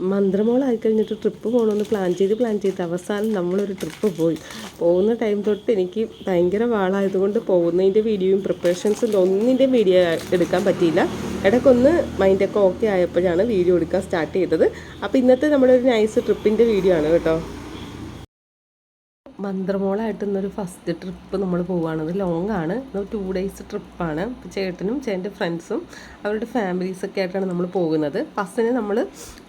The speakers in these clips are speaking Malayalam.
മന്ത്രമോളായി കഴിഞ്ഞിട്ട് ട്രിപ്പ് പോകണമെന്ന് പ്ലാൻ ചെയ്ത് പ്ലാൻ ചെയ്ത്. അവസാനം നമ്മളൊരു ട്രിപ്പ് പോയി. പോകുന്ന ടൈം തൊട്ട് എനിക്ക് ഭയങ്കര വാളായതുകൊണ്ട് പോകുന്നതിന്റെ വീഡിയോയും പ്രിപ്പറേഷൻസും ഒന്നിന്റെ വീഡിയോ എടുക്കാൻ പറ്റിയില്ല. ഇടയ്ക്കൊന്ന് മൈൻഡൊക്കെ ഓക്കെ ആയപ്പോഴാണ് വീഡിയോ എടുക്കാൻ സ്റ്റാർട്ട് ചെയ്തത്. അപ്പോൾ ഇന്നത്തെ നമ്മുടെ ഒരു നൈസ് ട്രിപ്പിന്റെ വീഡിയോ ആണ് കേട്ടോ. മന്ത്രമോളായിട്ട് ഇന്നൊരു ഫസ്റ്റ് ട്രിപ്പ് നമ്മൾ പോവുകയാണ് ഇത് ലോങ് ആണ്. ടു ഡേയ്സ് ട്രിപ്പാണ് ചേട്ടനും ചേട്ടന്റെ ഫ്രണ്ട്സും അവരുടെ ഫാമിലീസൊക്കെ ആയിട്ടാണ് നമ്മൾ പോകുന്നത്. ഫസ്റ്റിന് നമ്മൾ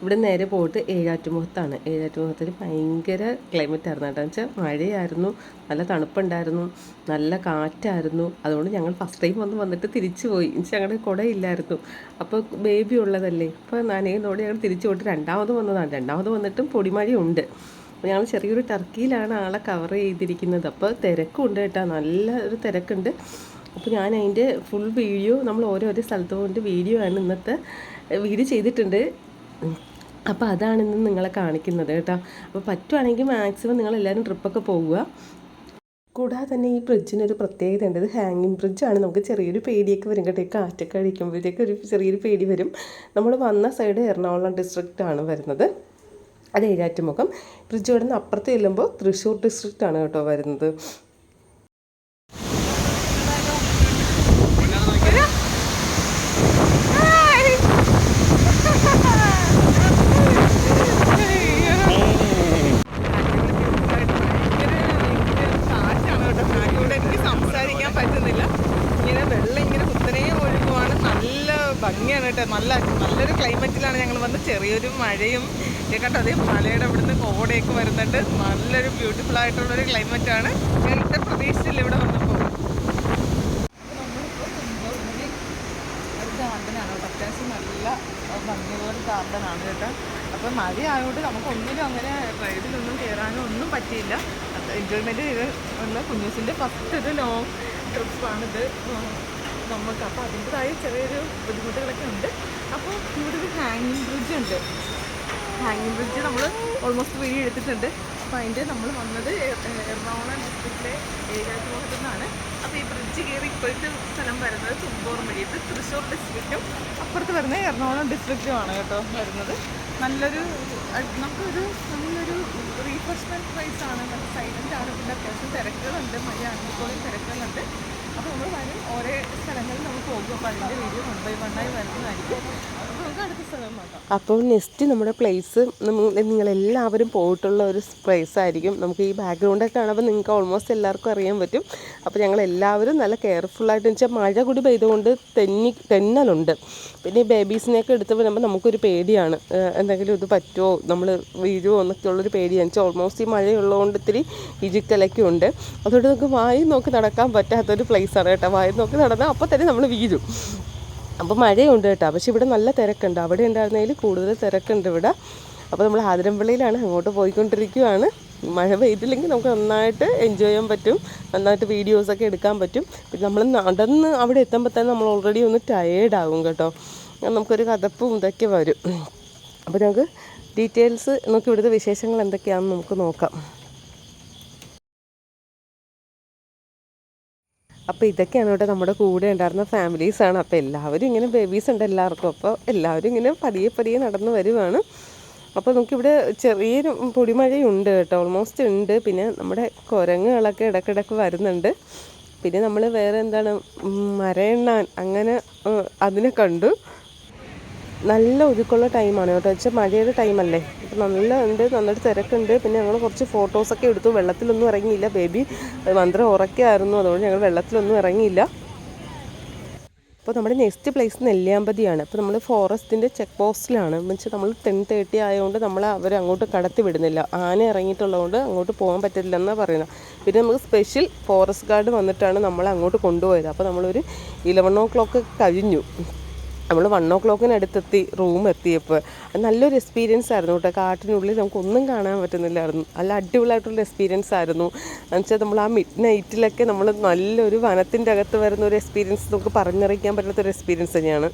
ഇവിടെ നേരെ പോയിട്ട് ഏഴാറ്റുമുഖത്താണ്. ഏഴാറ്റുമുഖത്തിൽ ഭയങ്കര ക്ലൈമറ്റ് ആയിരുന്നു കേട്ടോ. വെച്ചാൽ മഴയായിരുന്നു നല്ല തണുപ്പുണ്ടായിരുന്നു നല്ല കാറ്റായിരുന്നു. അതുകൊണ്ട് ഞങ്ങൾ ഫസ്റ്റ് ടൈം വന്ന് വന്നിട്ട് തിരിച്ചു പോയി. ഞങ്ങളുടെ ഞങ്ങളുടെ കുടയില്ലായിരുന്നു അപ്പോൾ ബേബി ഉള്ളതല്ലേ? അപ്പോൾ നനയുന്നതോടെ ഞങ്ങൾ തിരിച്ചു പോയിട്ട് രണ്ടാമത് വന്നതാണ്. രണ്ടാമത് വന്നിട്ടും പൊടിമഴയുണ്ട്. അപ്പോൾ ഞങ്ങൾ ചെറിയൊരു ടർക്കിയിലാണ് ആളെ കവർ ചെയ്തിരിക്കുന്നത്. അപ്പോൾ തിരക്കുണ്ട് കേട്ടോ. നല്ല ഒരു തിരക്കുണ്ട്. അപ്പോൾ ഞാൻ അതിന്റെ ഫുൾ വീഡിയോ നമ്മൾ ഓരോരോ സ്ഥലത്ത് പോയിട്ട് വീഡിയോ ആണ് ഇന്നത്തെ വീഡിയോ ചെയ്തിട്ടുണ്ട്. അപ്പോൾ അതാണ് ഇന്ന് നിങ്ങളെ കാണിക്കുന്നത് കേട്ടോ. അപ്പോൾ പറ്റുവാണെങ്കിൽ മാക്സിമം നിങ്ങൾ നിങ്ങളെല്ലാവരും ട്രിപ്പൊക്കെ പോവുക. കൂടാതെ തന്നെ ഈ ബ്രിഡ്ജിനൊരു പ്രത്യേകത ഉണ്ട്. ഇത് ഹാങ്ങിങ് ബ്രിഡ്ജാണ് നമുക്ക് ചെറിയൊരു പേടിയൊക്കെ വരും കേട്ടോ. കാറ്റൊക്കെ അടിക്കുമ്പോഴത്തേക്ക് ഒരു ചെറിയൊരു പേടി വരും. നമ്മൾ വന്ന സൈഡ് എറണാകുളം ഡിസ്ട്രിക്റ്റാണ് വരുന്നത്. അത് ഏഴാറ്റുമുഖം ബ്രിഡ്ജ് ഇവിടെ അപ്പുറത്ത് ചെല്ലുമ്പോൾ തൃശ്ശൂർ ഡിസ്ട്രിക്റ്റ് ആണ് കേട്ടോ വരുന്നത്. ഭംഗിയാണ് കേട്ടോ. നല്ല നല്ലൊരു ക്ലൈമറ്റിലാണ് ഞങ്ങൾ വന്ന് ചെറിയൊരു മഴയും ഇത് കണ്ടോ? അതേ മലയുടെ ഇവിടുന്ന് കോടയൊക്കെ വരുന്നുണ്ട്. നല്ലൊരു ബ്യൂട്ടിഫുൾ ആയിട്ടുള്ളൊരു ക്ലൈമറ്റാണ് ഞങ്ങളുടെ പ്രതീക്ഷിച്ചില്ല ഇവിടെ വന്നപ്പോൾ ഗാർഡനാണ് അത്യാവശ്യം നല്ല ഭംഗിയുള്ളൊരു ഗാർഡനാണ് കേട്ടോ. അപ്പോൾ മഴ ആയതുകൊണ്ട് നമുക്ക് ഒന്നിനും അങ്ങനെ റൈഡിലൊന്നും കയറാനോ ഒന്നും പറ്റിയില്ല. എൻജോയ്മെന്റ് ചെയ്ത് ഉള്ള കുഞ്ഞൂസിന്റെ ഫസ്റ്റ് ഒരു ലോങ് ട്രിപ്പാണിത് നമുക്ക് അപ്പോൾ അതിന്റെതായ ചെറിയൊരു ബുദ്ധിമുട്ടുകളൊക്കെ ഉണ്ട്. അപ്പോൾ ഇവിടെ ഒരു ഹാങ്ങിങ് ബ്രിഡ്ജ് ഉണ്ട്. ഹാങ്ങിങ് ബ്രിഡ്ജ് നമ്മൾ ഓൾമോസ്റ്റ് വീഡിയോ എടുത്തിട്ടുണ്ട്. അപ്പോൾ അതിന്റെ നമ്മൾ വന്നത് എറണാകുളം ഡിസ്ട്രിക്റ്റിലെ ഏകാറ്റുമുഖത്തു നിന്നാണ് അപ്പോൾ ഈ ബ്രിഡ്ജ് കയറി ഇപ്പോഴത്തെ സ്ഥലം വരുന്നത് തുമ്പോർ ഇത് തൃശ്ശൂർ ഡിസ്ട്രിക്റ്റും അപ്പുറത്ത് വരുന്നത് എറണാകുളം ഡിസ്ട്രിക്റ്റുമാണ് കേട്ടോ വരുന്നത്. നല്ലൊരു നമുക്കൊരു നല്ലൊരു റീഫ്രഷ്മെന്റ് പ്ലേസ് ആണ്. നല്ല സൈലന്റ് ആണ്. പിന്നെ അത്യാവശ്യം തിരക്കുകളുണ്ട്. മഴ ആണെങ്കിലും തിരക്കുകളുണ്ട്. അപ്പോൾ നമ്മൾ വരും. ഓരോ സ്ഥലങ്ങളിൽ നമ്മൾ പോകും. അപ്പോൾ അതിന്റെ വീഡിയോ വൺ ബൈ വണ്ണായി വരുന്നതായിരിക്കും. അപ്പോൾ നെക്സ്റ്റ് നമ്മുടെ പ്ലേസ് നിങ്ങളെല്ലാവരും പോയിട്ടുള്ള ഒരു പ്ലേസ് ആയിരിക്കും. നമുക്ക് ഈ ബാക്ക്ഗ്രൗണ്ടൊക്കെ കാണുമ്പോൾ നിങ്ങൾക്ക് ഓൾമോസ്റ്റ് എല്ലാവർക്കും അറിയാൻ പറ്റും. അപ്പോൾ ഞങ്ങൾ എല്ലാവരും നല്ല കെയർഫുൾ കെയർഫുള്ളായിട്ട് വെച്ചാൽ മഴ കൂടി പെയ്തുകൊണ്ട് തെന്നി തെന്നലുണ്ട്. പിന്നെ ഈ ബേബീസിനെയൊക്കെ എടുത്ത് വരുമ്പോൾ നമുക്കൊരു പേടിയാണ്. എന്തെങ്കിലും ഇത് പറ്റുമോ നമ്മൾ വീഴുമോ എന്നൊക്കെ ഉള്ളൊരു പേടിയാണ് വെച്ചാൽ ഓൾമോസ്റ്റ് ഈ മഴയുള്ളതുകൊണ്ട് ഇത്തിരി ഇജിക്കലൊക്കെ ഉണ്ട്. അതുകൊണ്ട് നമുക്ക് വായി നോക്കി നടക്കാൻ പറ്റാത്തൊരു പ്ലേസാണ് കേട്ടോ. വായി നോക്കി നടന്നാൽ അപ്പോൾ തന്നെ നമ്മൾ വീഴും. അപ്പോൾ മഴയുണ്ട് കേട്ടോ. പക്ഷെ ഇവിടെ നല്ല തിരക്കുണ്ട്. അവിടെ ഉണ്ടായിരുന്നതിൽ കൂടുതൽ തിരക്കുണ്ട് ഇവിടെ. അപ്പോൾ നമ്മൾ ആതിരമ്പള്ളിയിലാണ് അങ്ങോട്ട് പോയിക്കൊണ്ടിരിക്കുകയാണ് മഴ പെയ്തില്ലെങ്കിൽ നമുക്ക് നന്നായിട്ട് എൻജോയ് ചെയ്യാൻ പറ്റും. നന്നായിട്ട് വീഡിയോസൊക്കെ എടുക്കാൻ പറ്റും. പിന്നെ നമ്മൾ നടന്ന് അവിടെ എത്തുമ്പോൾ തന്നെ നമ്മൾ ഓൾറെഡി ഒന്ന് ടയേർഡാകും കേട്ടോ. നമുക്കൊരു കഥപ്പും ഇതൊക്കെ വരും. അപ്പോൾ നമുക്ക് ഡീറ്റെയിൽസ് നമുക്ക് ഇവിടുത്തെ വിശേഷങ്ങൾ എന്തൊക്കെയാണെന്ന് നമുക്ക് നോക്കാം. അപ്പോൾ ഇതൊക്കെയാണ് ഇവിടെ നമ്മുടെ കൂടെ ഉണ്ടായിരുന്ന ഫാമിലീസാണ് അപ്പോൾ എല്ലാവരും ഇങ്ങനെ ബേബീസ് ഉണ്ട് എല്ലാവർക്കും. അപ്പോൾ എല്ലാവരും ഇങ്ങനെ പതിയെ പതിയെ നടന്നു വരുവാണ്. അപ്പോൾ നമുക്കിവിടെ ചെറിയൊരു പൊടിമഴയുണ്ട് കേട്ടോ. ഓൾമോസ്റ്റ് ഉണ്ട്. പിന്നെ നമ്മുടെ കുരങ്ങുകളൊക്കെ ഇടയ്ക്കിടയ്ക്ക് വരുന്നുണ്ട്. പിന്നെ നമ്മൾ വേറെ എന്താണ് മരയെണ്ണാൻ അങ്ങനെ അതിനെ കണ്ടു. നല്ല ഒഴുക്കുള്ള ടൈമാണ് കേട്ടോ. വെച്ചാൽ മഴയുടെ ടൈമല്ലേ അപ്പം നല്ല ഉണ്ട് നന്നായിട്ട് തിരക്കുണ്ട്. പിന്നെ ഞങ്ങൾ കുറച്ച് ഫോട്ടോസൊക്കെ എടുത്തു. വെള്ളത്തിലൊന്നും ഇറങ്ങിയില്ല ബേബി മന്ത്രം ഉറക്കായിരുന്നു അതുകൊണ്ട് ഞങ്ങൾ വെള്ളത്തിലൊന്നും ഇറങ്ങിയില്ല. അപ്പോൾ നമ്മുടെ നെക്സ്റ്റ് പ്ലേസ് നെല്ലിയാമ്പതിയാണ്. അപ്പോൾ നമ്മൾ ഫോറസ്റ്റിന്റെ ചെക്ക് പോസ്റ്റിലാണ് വെച്ചാൽ നമ്മൾ ടെൻ തേർട്ടി ആയതുകൊണ്ട് നമ്മൾ അവർ അങ്ങോട്ട് കടത്തി വിടുന്നില്ല. ആന ഇറങ്ങിയിട്ടുള്ളതുകൊണ്ട് അങ്ങോട്ട് പോകാൻ പറ്റില്ലെന്നാണ് പറയുന്നത്. പിന്നെ നമുക്ക് സ്പെഷ്യൽ ഫോറസ്റ്റ് ഗാർഡ് വന്നിട്ടാണ് നമ്മളെ അങ്ങോട്ട് കൊണ്ടുപോയത്. അപ്പോൾ നമ്മളൊരു ഇലവൺ ഓ ക്ലോക്ക് കഴിഞ്ഞു. നമ്മൾ വൺ ഓ ക്ലോക്കിന് അടുത്തെത്തി റൂം എത്തിയപ്പോൾ നല്ലൊരു എക്സ്പീരിയൻസ് ആയിരുന്നു കേട്ടോ. കാട്ടിനുള്ളിൽ നമുക്കൊന്നും കാണാൻ പറ്റുന്നില്ലായിരുന്നു. നല്ല അടിപൊളിയായിട്ടുള്ള എക്സ്പീരിയൻസ് ആയിരുന്നു. എന്നുവെച്ചാൽ നമ്മൾ ആ മിഡ് നൈറ്റിലൊക്കെ നമ്മൾ നല്ലൊരു വനത്തിന്റെ അകത്ത് വരുന്ന ഒരു എക്സ്പീരിയൻസ് നമുക്ക് പറഞ്ഞറിയിക്കാൻ പറ്റാത്തൊരു എക്സ്പീരിയൻസ് തന്നെയാണ്.